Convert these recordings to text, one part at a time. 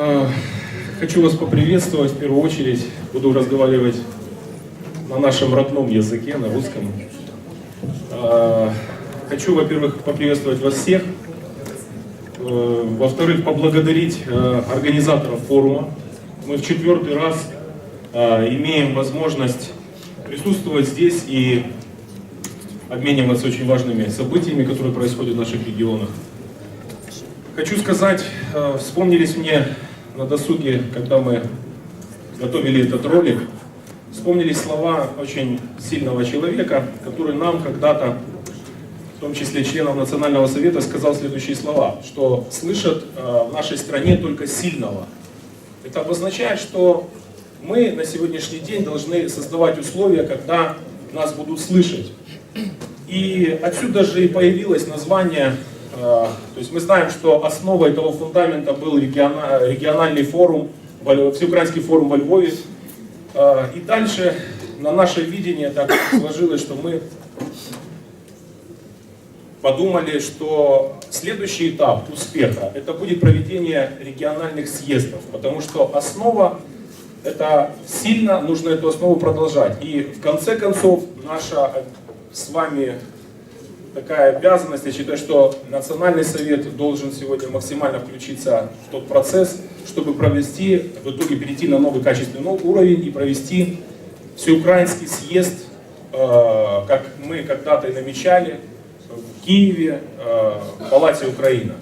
Э, Хочу вас поприветствовать в первую очередь. Буду разговаривать на нашем родном языке, на русском. Э, Хочу, во-первых, поприветствовать вас всех. Э, Во-вторых, поблагодарить э, организаторов форума. Мы в четвертый раз э, имеем возможность присутствовать здесь и обмениваться очень важными событиями, которые происходят в наших регионах. Хочу сказать, э, вспомнились мне на досуге, когда мы готовили этот ролик, вспомнились слова очень сильного человека, который нам когда-то, в том числе членам Национального совета, сказал следующие слова, что слышат э, в нашей стране только сильного. Это обозначает, что мы на сегодняшний день должны создавать условия, когда нас будут слышать. И отсюда же и появилось название, то есть мы знаем, что основой этого фундамента был региона- региональный форум, всеукраинский форум во Львове. Э, И дальше на наше видение так сложилось, что мы подумали, что следующий этап успеха это будет проведение региональных съездов, потому что основа это сильно, нужно эту основу продолжать. И в конце концов наша э, с вами такая обязанность, я считаю, что Национальный совет должен сегодня максимально включиться в тот процесс, чтобы провести, в итоге перейти на новый качественный уровень и провести всеукраинский съезд, э, как мы когда-то и намечали, в Киеве, э, в Палате Украина.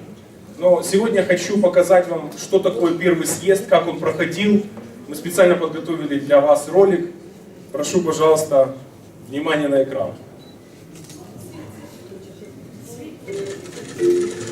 Но сегодня хочу показать вам, что такое первый съезд, как он проходил. Мы специально подготовили для вас ролик. Прошу, пожалуйста, внимание на экран. В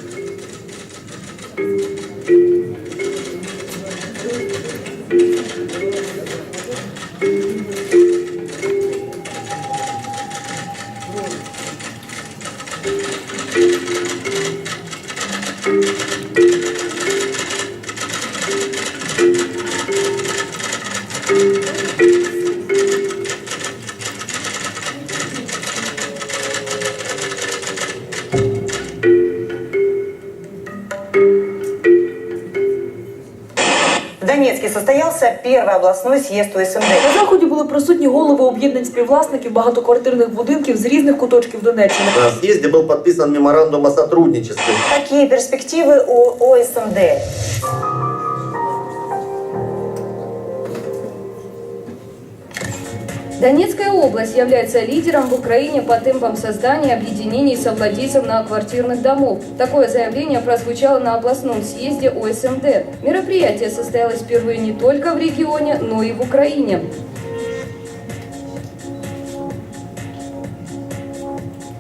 состоялся первый областной съезд УСМД. На заході були присутні голови об'єднань співвласників багатоквартирних будинків з різних куточків Донеччини. На съезде был подписан меморандум о сотрудничестве. Какие перспективы у ОСМД? Донецкая область является лидером в Украине по темпам создания объединений совладельцев многоквартирных домов. Такое заявление прозвучало на областном съезде ОСМД. Мероприятие состоялось впервые не только в регионе, но и в Украине.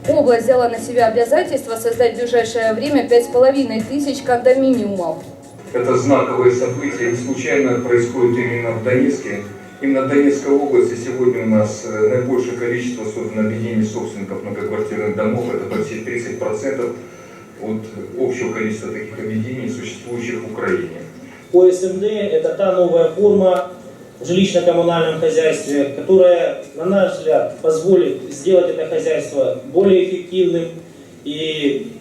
Область взяла на себя обязательство создать в ближайшее время 5,5 тысяч кондоминиумов. Это знаковое событие, не случайно происходит именно в Донецке. Именно Донецкой области сегодня у нас э, наибольшее количество создано объединений собственников многоквартирных домов, это почти 30% от общего количества таких объединений, существующих в Украине. ОСМД – это та новая форма в жилищно-коммунальном хозяйстве, которая, на наш взгляд, позволит сделать это хозяйство более эффективным и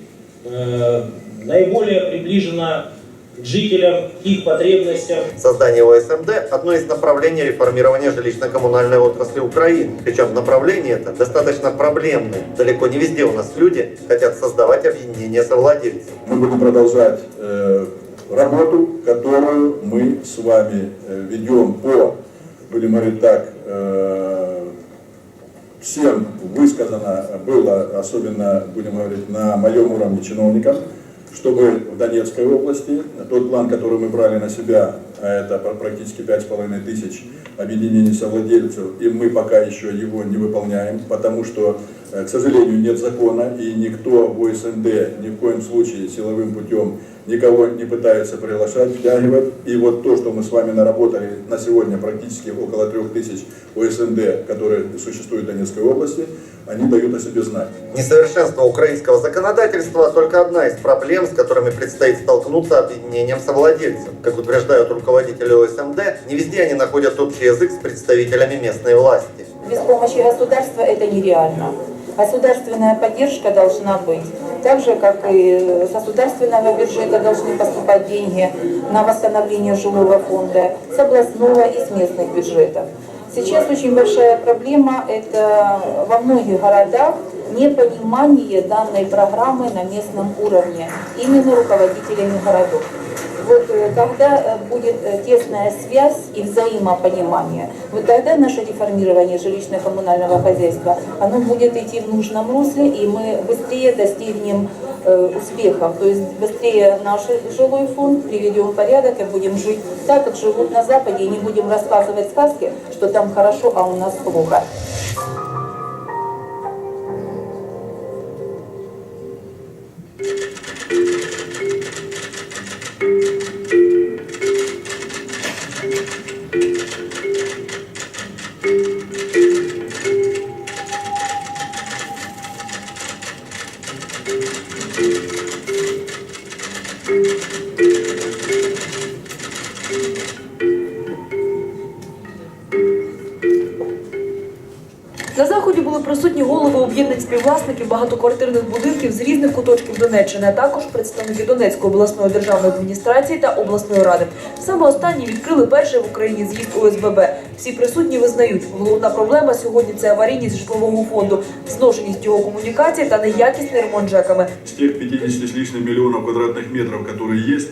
э, наиболее приближено к жителям, их потребностям. Создание ОСМД – одно из направлений реформирования жилищно-коммунальной отрасли Украины. Причем направление это достаточно проблемное. Далеко не везде у нас люди хотят создавать объединения совладельцев. мы будем продолжать э, работу, которую мы с вами э, ведем по, будем говорить так, э, всем высказано было, особенно, будем говорить, на моем уровне чиновникам, чтобы в Донецкой области тот план, который мы брали на себя, а это пр- практически 5,5 тысяч объединений совладельцев, и мы пока еще его не выполняем, потому что, э, к сожалению, нет закона, и никто в ОСНД ни в коем случае силовым путем никого не пытается приглашать, втягивать. И вот то, что мы с вами наработали на сегодня практически около трех тысяч ОСНД, которые существуют в Донецкой области, они дают о себе знать. Несовершенство украинского законодательства – только одна из проблем, с которыми предстоит столкнуться объединением совладельцев. Как утверждают руководители ОСМД, не везде они находят общий язык с представителями местной власти. Без помощи государства это нереально. Государственная поддержка должна быть. так же, как и с государственного бюджета должны поступать деньги на восстановление жилого фонда, с областного и с местных бюджетов. Сейчас очень большая проблема – это во многих городах непонимание данной программы на местном уровне, именно руководителями городов. Вот э, когда э, будет э, тесная связь и взаимопонимание, вот тогда наше реформирование жилищно-коммунального хозяйства, оно будет идти в нужном русле, и мы быстрее достигнем успехов. То есть быстрее наш жилой фонд приведем в порядок и будем жить так, как живут на Западе, и не будем рассказывать сказки, что там хорошо, а у нас плохо. були присутні голови об'єднань співвласників багатоквартирних будинків з різних куточків Донеччини, а також представники Донецької обласної державної адміністрації та обласної ради. Саме останні відкрили перший в Україні з'їзд ОСББ. Всі присутні визнають, головна проблема сьогодні це аварійність житлового фонду, зношеність його комунікації та неякісний ремонт ЖЕКами. С тех 50 с лишним миллионов квадратных метров, которые есть,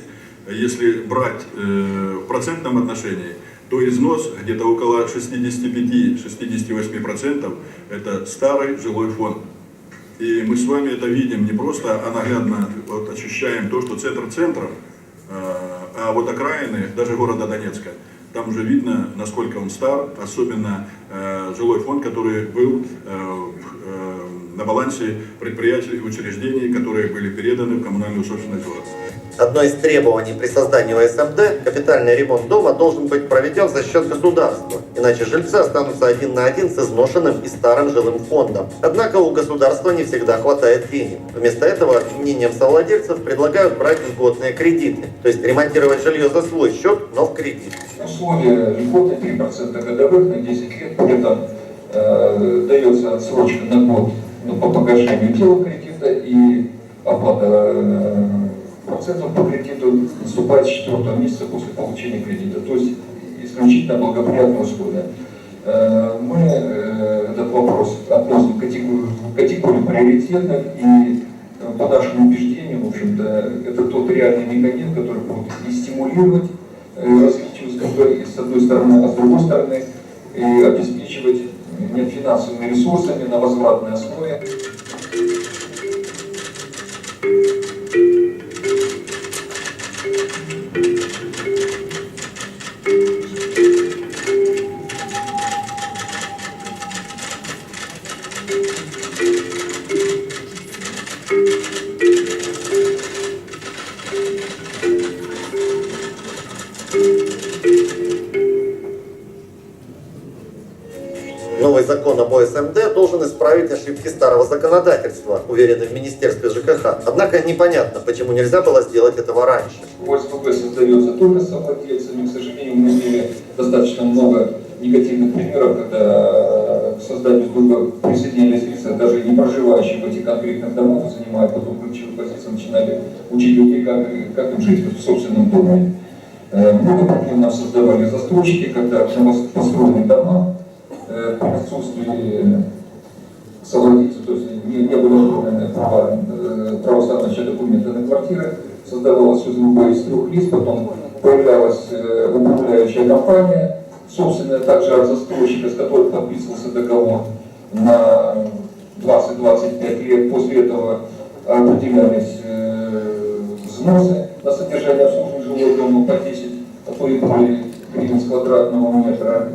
если брать э, в процентном отношении, то износ где-то около 65-68% это старый жилой фонд. И мы с вами это видим не просто, а наглядно вот, ощущаем то, что центр центров, э, а вот окраины, даже города Донецка, там уже видно, насколько он стар, особенно э, жилой фонд, который был э, на балансе предприятий и учреждений, которые были переданы в коммунальную собственность города. Одно из требований при создании ОСМД – капитальный ремонт дома должен быть проведен за счет государства, иначе жильцы останутся один на один с изношенным и старым жилым фондом. Однако у государства не всегда хватает денег. Вместо этого объединением совладельцев предлагают брать льготные кредиты, то есть ремонтировать жилье за свой счет, но в кредит. Условия льготы 3% годовых на 10 лет, при этом э, дается отсрочка на год ну, по погашению тела кредита и оплата э, процентов по кредиту наступает с четвертого месяца после получения кредита. То есть исключительно благоприятные условия. Э, Мы э, этот вопрос относим к категорию, в категорию приоритетных и э, по нашему убеждению, в общем-то, это тот реальный механизм, который будет и стимулировать развитие с одной стороны, а с другой стороны, и обеспечивать э, финансовыми ресурсами на возвратной основе. Новый закон об ОСМД должен исправить ошибки старого законодательства, уверены в Министерстве ЖКХ. Однако непонятно, почему нельзя было сделать этого раньше. ОСПБ создается только совладельцами. К сожалению, мы имели достаточно много негативных примеров, когда к созданию СББ присоединились лица, даже не проживающие в этих конкретных домах, занимая потом ключевую позицию, начинали учить людей, как, как им жить в собственном доме. Э, Много проблем нам создавали застройщики, когда новопостроенные дома э, при то есть не, не были оформлены права, э, правоустанавливающие документы на квартиры, создавалась СББ из трех лиц, потом появлялась э, управляющая компания, собственно, также от застройщика, с которым подписывался договор на 20-25 лет. После этого определялись э, взносы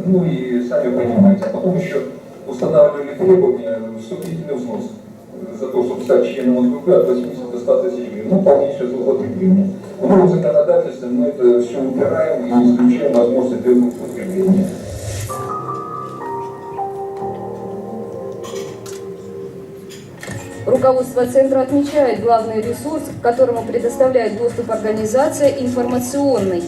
Ну и сами понимаете, а потом еще устанавливали требования вступительный взнос э, за то, чтобы стать членом СББ от 80 до 100 тысяч гривен. Ну, полнейшее злоупотребление. В новом законодательстве мы это все убираем и исключаем возможность этого злоупотребления. Руководство центра отмечает главный ресурс, которому предоставляет доступ организация информационный.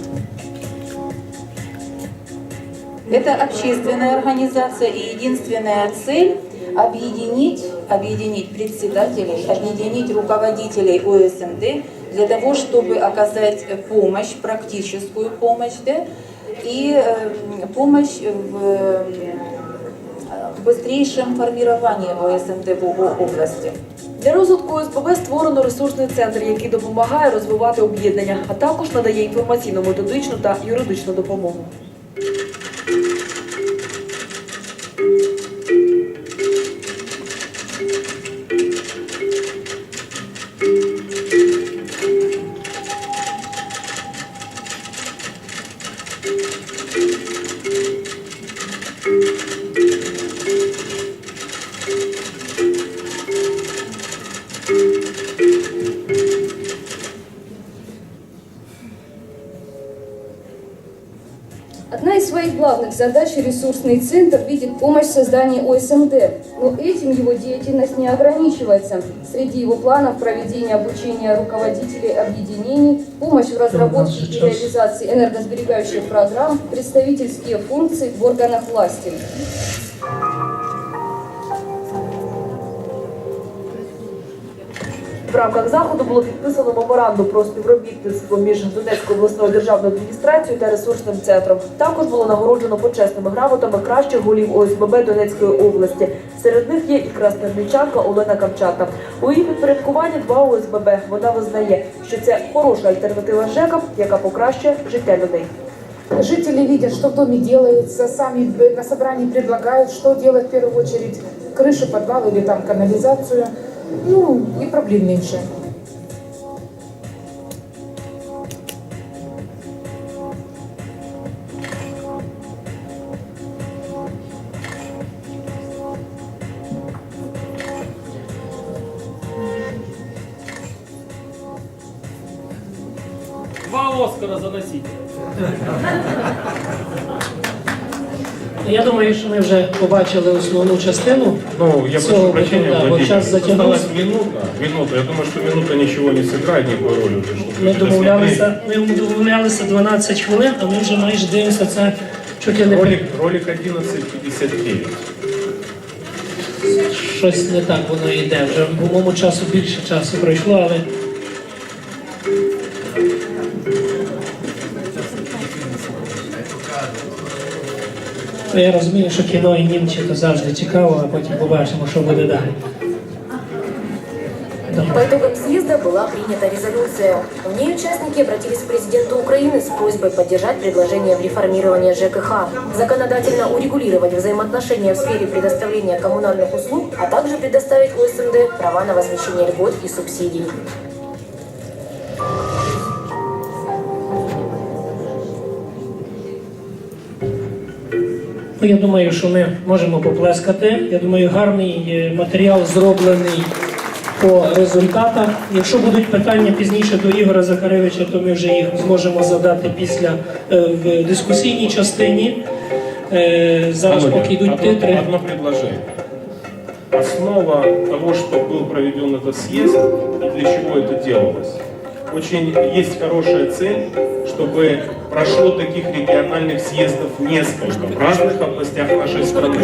Это общественная организация и единственная цель объединить объединить председателей, объединить руководителей ОСМД для того, чтобы оказать помощь, практическую помощь, да, и э, помощь в э, быстрейшем формировании ОСМД в о- области. Для розвитку ОСББ створено ресурсний центр, який допомагає розвивати об'єднання, а також надає інформаційну, методичну та юридичну допомогу. Своих главных задач ресурсный центр видит помощь в создании ОСМД, но этим его деятельность не ограничивается. Среди его планов проведение обучения руководителей объединений, помощь в разработке и реализации энергосберегающих программ, представительские функции в органах власти. В рамках заходу було підписано меморандум про співробітництво між Донецькою обласною державною адміністрацією та ресурсним центром. Також було нагороджено почесними грамотами кращих голів ОСББ Донецької області. Серед них є і краснодничанка Олена Камчата. У її підпорядкуванні два ОСББ. Вона визнає, що це хороша альтернатива ЖЕКам, яка покращує життя людей. Жители видят, что в доме делается, сами на собрании предлагают, что делать в первую очередь, крышу, подвал или там канализацию. Ну, и проблем меньше. Два Оскара заносите. Я думаю, що ми вже побачили основну частину. Ну, я Всё, прошу прощения, да, вот Владимир. сейчас затянулось. Осталась минута, минута. Я думаю, что минута ничего не сыграет никакой роли уже. чтобы Ми это домовлялися, ми домовлялися 12 хвилин, а ми вже майже дивимося це чуть ли не смотреть. Ролик, ролик 11.59. щось не так воно йде. Вже по моєму часу більше часу пройшло, але Ну, я розумію, що кіно і німче то завжди цікаво, а потім побачимо, що буде далі. По итогам съезда была принята резолюция. В ней участники обратились к президенту Украины с просьбой поддержать предложение в реформировании ЖКХ, законодательно урегулировать взаимоотношения в сфере предоставления коммунальных услуг, а также предоставить ОСМД права на возмещение льгот и субсидий. я думаю, що ми можемо поплескати. Я думаю, гарний е, матеріал зроблений по результатах. Якщо будуть питання пізніше до Ігоря Захаревича, то ми вже їх зможемо задати після е, в дискусійній частині. Е, Зараз Володя, поки йдуть одно, титри. одно предложение. Основа того, что был проведен этот съезд и для чего это делалось. Очень есть хорошая цель, чтобы прошло таких региональных съездов несколько в разных областях нашей страны.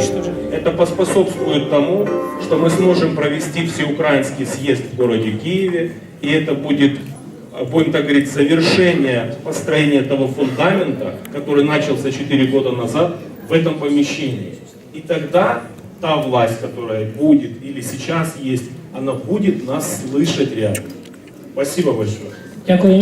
Это поспособствует тому, что мы сможем провести всеукраинский съезд в городе Киеве, и это будет будем так говорить, завершение построения того фундамента, который начался 4 года назад в этом помещении. И тогда та власть, которая будет или сейчас есть, она будет нас слышать реально. Спасибо большое. Дякую.